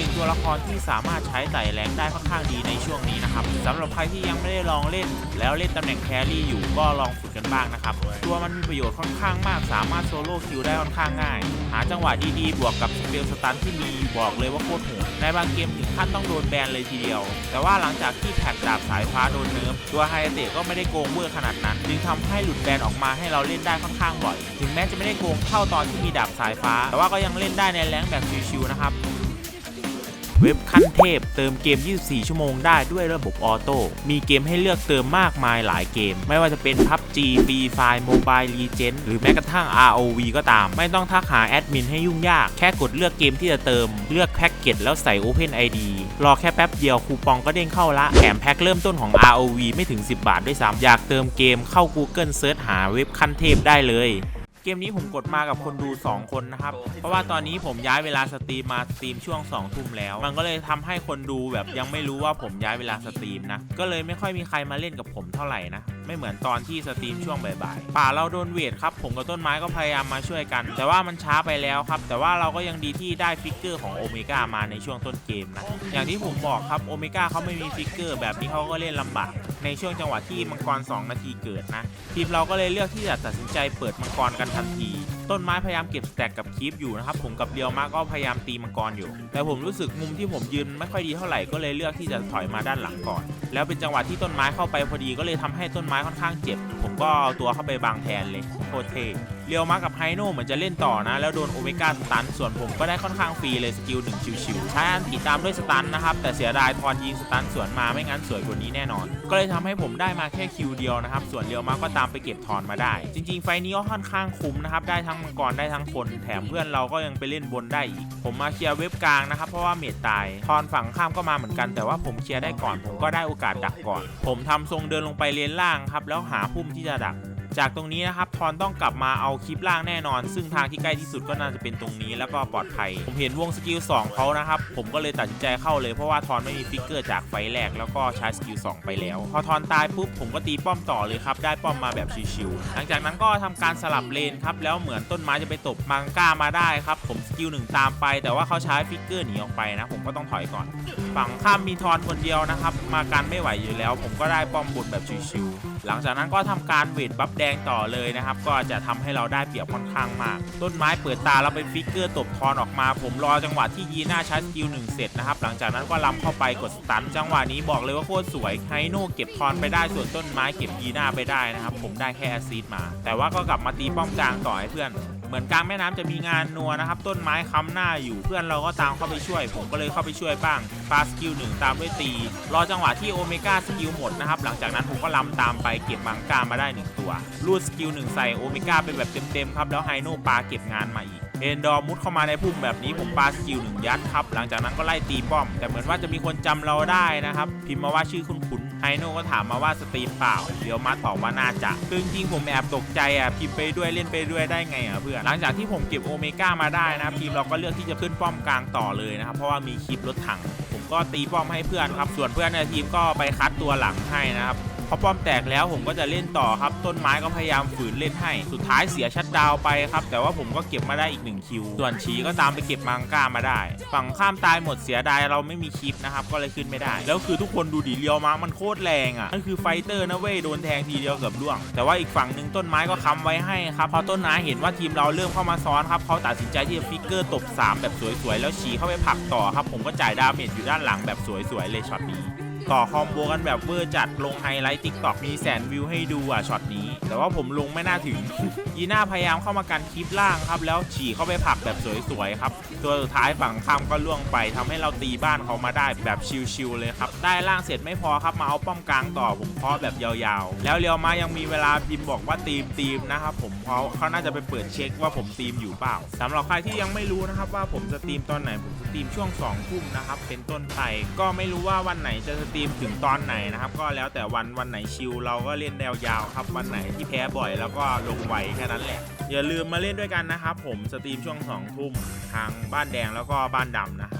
หนึ่งตัวละครที่สามารถใช้ไต่แรงได้ค่อนข้างดีในช่วงนี้นะครับสำหรับใครที่ยังไม่ได้ลองเล่น แล้วเล่นตำแหน่งแครี่อยู่ก็ลองฝึกกันบ้างนะครับ ตัวมันมีประโยชน์ค่อนข้างมาก สามารถโซโล่คิวได้ค่อนข้างง่าย หาจังหวะดีๆ บวกกับสเปลสตันที่มีบอกเลยว่าโคตรโหดในบางเกมถึงขั้นต้องโดนแบนเลยทีเดียว แต่ว่าหลังจากที่แท็กดาบสายฟ้าโดนเนิร์ฟตัวไฮเตะก็ไม่ได้โกงเวอร์ขนาดนั้น จึงทำให้หลุดแบนออกมาให้เราเล่นได้ค่อนข้างบ่อย ถึงแม้จะไม่ได้โกงเท่าตอนที่มีดาบสายฟ้า แต่ว่าก็ยังเล่นได้ในแรงแบบชิวๆนะครับ เว็บขั้นเทพ เติมเกม 24 ชั่วโมงได้ด้วยระบบออโต้ มีเกมให้เลือกเติมมากมายหลายเกม ไม่ว่าจะเป็น PUBG Free Fire Mobile Legends หรือแม้กระทั่ง ROV ก็ตาม ไม่ต้องทักหาแอดมินให้ยุ่งยาก แค่กดเลือกเกมที่จะเติม เลือกแพ็กเกจแล้วใส่ Open ID รอแค่แป๊บเดียวคูปองก็เด้งเข้าละ แถมแพ็กเริ่มต้นของ ROV ไม่ถึง 10 บาทด้วยซ้ำ อยากเติมเกมเข้า Google Search หาเว็บขั้นเทพได้เลย เกมนี้ผมกดมากับคนดู 2 คนนะครับ เพราะว่าตอนนี้ผมย้ายเวลาสตรีมมาสตรีมช่วง2ทุ่มแล้ว มันก็เลยทำให้คนดูแบบยังไม่รู้ว่าผมย้ายเวลาสตรีมนะ ก็เลยไม่ค่อยมีใครมาเล่นกับผมเท่าไหร่นะ ไม่เหมือนตอนที่สตรีมช่วงบ่ายๆ ป่าเราโดนเวทครับ ผมกับต้นไม้ก็พยายามมาช่วยกัน แต่ว่ามันช้าไปแล้วครับ แต่ว่าเราก็ยังดีที่ได้ฟิกเกอร์ของโอเมก้ามาในช่วงต้นเกมนะ อย่างที่ผมบอกครับโอเมก้าเขาไม่มีฟิกเกอร์แบบนี้เขาก็เล่นลำบากในช่วงจังหวะที่มังกร 2 นาทีเกิดนะ ทีมเราก็เลยเลือกที่จะตัดสินใจเปิดมังกรกันทันที ต้นไม้พยายามเก็บแตกกับคีฟอยู่นะครับผมกับเรียวมาก็พยายามตีมังกรอยู่ แต่ผมรู้สึกมุมที่ผมยืนไม่ค่อยดีเท่าไหร่ก็เลยเลือกที่จะถอยมาด้านหลังก่อน แล้วเป็นจังหวะที่ต้นไม้เข้าไปพอดีก็เลยทำให้ต้นไม้ค่อนข้างเจ็บ ผมก็เอาตัวเข้าไปบังแทนเลยโคตรเท่ เรียวมากับไฮโน่เหมือนจะเล่นต่อนะ แล้วโดนโอเมก้าสตัน ส่วนผมก็ได้ค่อนข้างฟรีเลยสกิลหนึ่งชิวๆใช้อันติดตามด้วยสตันนะครับ แต่เสียดายทอนยิงสตันสวนมาไม่งั้นสวยกว่านี้แน่นอน ก็เลยทำให้ผมได้มาแค่คิวเดียวนะครับ ส่วนเรียวมาก็ตามไปเก็บทอนมาได้ จริง ๆ ไฟนี้ก็ค่อนข้างคุ้มนะครับ ได้ทั้งมังกรได้ทั้งคน แถมเพื่อนเราก็ยังไปเล่นบนได้อีก ผมมาเคลียร์เว็บกลางนะครับ เพราะว่าเมดตาย ทอนฝั่งข้ามก็มาเหมือนกัน แต่ว่าผมเคลียร์ได้ก่อน ผมก็ได้โอกาสดักก่อน ผมทำทรงเดินลงไปเลนล่างครับ แล้วหาพุ่มที่จะดัก จากตรงนี้นะครับทอนต้องกลับมาเอาคลิปล่างแน่นอน ซึ่งทางที่ใกล้ที่สุดก็น่าจะเป็นตรงนี้แล้วก็ปลอดภัย ผมเห็นวงสกิล2เขานะครับ ผมก็เลยตัดสินใจเข้าเลยเพราะว่าทอนไม่มีฟิกเกอร์จากไฟแรกแล้วก็ใช้สกิล2ไปแล้ว พอทอนตายปุ๊บผมก็ตีป้อมต่อเลยครับ ได้ป้อมมาแบบชิวๆหลังจากนั้นก็ทำการสลับเลนครับแล้วเหมือนต้นไม้จะไปตบมังก้ามาได้ครับผมสกิลหนึ่งตามไป แต่ว่าเขาใช้ฟิกเกอร์หนีออกไปนะ ผมก็ต้องถอยก่อน ฝั่งข้ามมีทอนคนเดียวนะครับมากันไม่ไหวอยู่แล้ว ผมก็ได้ป้อมบนแบบชิวๆ หลังจากนั้นก็ทำการเวทบัฟแดงต่อเลยนะครับ ก็จะทำให้เราได้เปรียบค่อนข้างมาก ต้นไม้เปิดตาเราไปฟิกเกอร์ตบทอนออกมา ผมรอจังหวะที่ยีน่าใช้สกิลหนึ่งเสร็จนะครับ หลังจากนั้นก็ล้ำเข้าไปกดสตัน จังหวะนี้บอกเลยว่าโคตรสวยไฮโน่เก็บทอนไปได้ส่วนต้นไม้เก็บยีน่าไปได้นะครับ ผมได้แค่แอซซิดมา แต่ว่าก็กลับมาตีป้อมกลางต่อให้เพื่อน เหมือนกลางแม่น้ำจะมีงานนัวนะครับ ต้นไม้ค้ำหน้าอยู่เพื่อนเราก็ตามเข้าไปช่วย ผมก็เลยเข้าไปช่วยบ้างปาสกิลหนึ่งตามด้วยตี รอจังหวะที่โอเมก้าสกิลหมดนะครับ หลังจากนั้นผมก็ล้ำตามไปเก็บมังกามาได้ 1 ตัว รูดสกิลหนึ่งใส่โอเมก้าไปแบบเต็มๆครับแล้วไฮโนปาเก็บงานมาอีก เอนดอร์มุดเข้ามาในพุ่มแบบนี้ผมปาสกิลหนึ่งยัดครับ หลังจากนั้นก็ไล่ตีป้อม แต่เหมือนว่าจะมีคนจำเราได้นะครับ พิมพ์มาว่าชื่อคุณขุนไฮโนก็ถามมาว่าสตรีมเปล่าเดี๋ยวมาตอบว่าน่าจะคือจริงผมแอบตกใจอะพิมพ์ไปด้วยเล่นไปด้วยได้ไงอะเพื่อนหลังจากที่ผมเก็บโอเมก้ามาได้นะครับทีมเราก็เลือกที่จะขึ้นป้อมกลางต่อเลยนะครับเพราะว่ามีคลิปรถถัง ผมก็ตีป้อมให้เพื่อนครับส่วนเพื่อนในทีมก็ไปคัดตัวหลังให้นะครับ พอป้อมแตกแล้วผมก็จะเล่นต่อครับ ต้นไม้ก็พยายามฝืนเล่นให้ สุดท้ายเสียชัดดาวไปครับ แต่ว่าผมก็เก็บมาได้อีกหนึ่งคิว ส่วนชีก็ตามไปเก็บมังก้ามาได้ ฝั่งข้ามตายหมดเสียดายเราไม่มีคลิปนะครับ ก็เลยขึ้นไม่ได้ แล้วคือทุกคนดูดิเรียวมามันโคตรแรงอะนั่นคือไฟเตอร์นะเว้ยโดนแทงทีเดียวเกือบล่วง แต่ว่าอีกฝั่งหนึ่งต้นไม้ก็ค้ำไว้ให้ครับ พอต้นไม้เห็นว่าทีมเราเริ่มเข้ามาซ้อนครับเขาตัดสินใจที่จะฟิกเกอร์ตบ3แบบสวยๆแล้วฉีเข้าไปผลักต่อครับ ผมก็จ่ายดาเมจอยู่ด้านหลังแบบสวยๆเลยช็อตนี้ ต่อคอมโบกันแบบเวอร์จัดลงไฮไลท์ติ๊กต็อกมีแสนวิวให้ดูอะช็อตนี้ แต่ว่าผมลงไม่น่าถึง ยีน่าพยายามเข้ามากันคลิปล่างครับ แล้วฉี่เข้าไปผักแบบสวยๆครับ ตัวสุดท้ายฝั่งข้ามก็ล่วงไปทำให้เราตีบ้านเขามาได้แบบชิวๆเลยครับ ได้ล่างเสร็จไม่พอครับมาเอาป้อมกลางต่อผมเคาะแบบยาวๆ แล้วเรียวมายังมีเวลาพิมพ์บอกว่าตีมตีมนะครับผมเพราะเขาน่าจะไปเปิดเช็คว่าผมตีมอยู่เปล่าสำหรับใครที่ยังไม่รู้นะครับว่าผมสตรีมตอนไหนผมสตรีมช่วง2ทุ่มนะครับเป็นต้นไปก็ไม่รู้ว่าวันไหนจะสตรีมถึงตอนไหนนะครับ ก็แล้วแต่วันวันไหนชิลเราก็เล่นแนวยาวครับ วันไหนที่แพ้บ่อยแล้วก็ลงไหวแค่นั้นแหละ อย่าลืมมาเล่นด้วยกันนะครับ ผมสตรีมช่วง2ทุ่มทางบ้านแดงแล้วก็บ้านดำนะครับ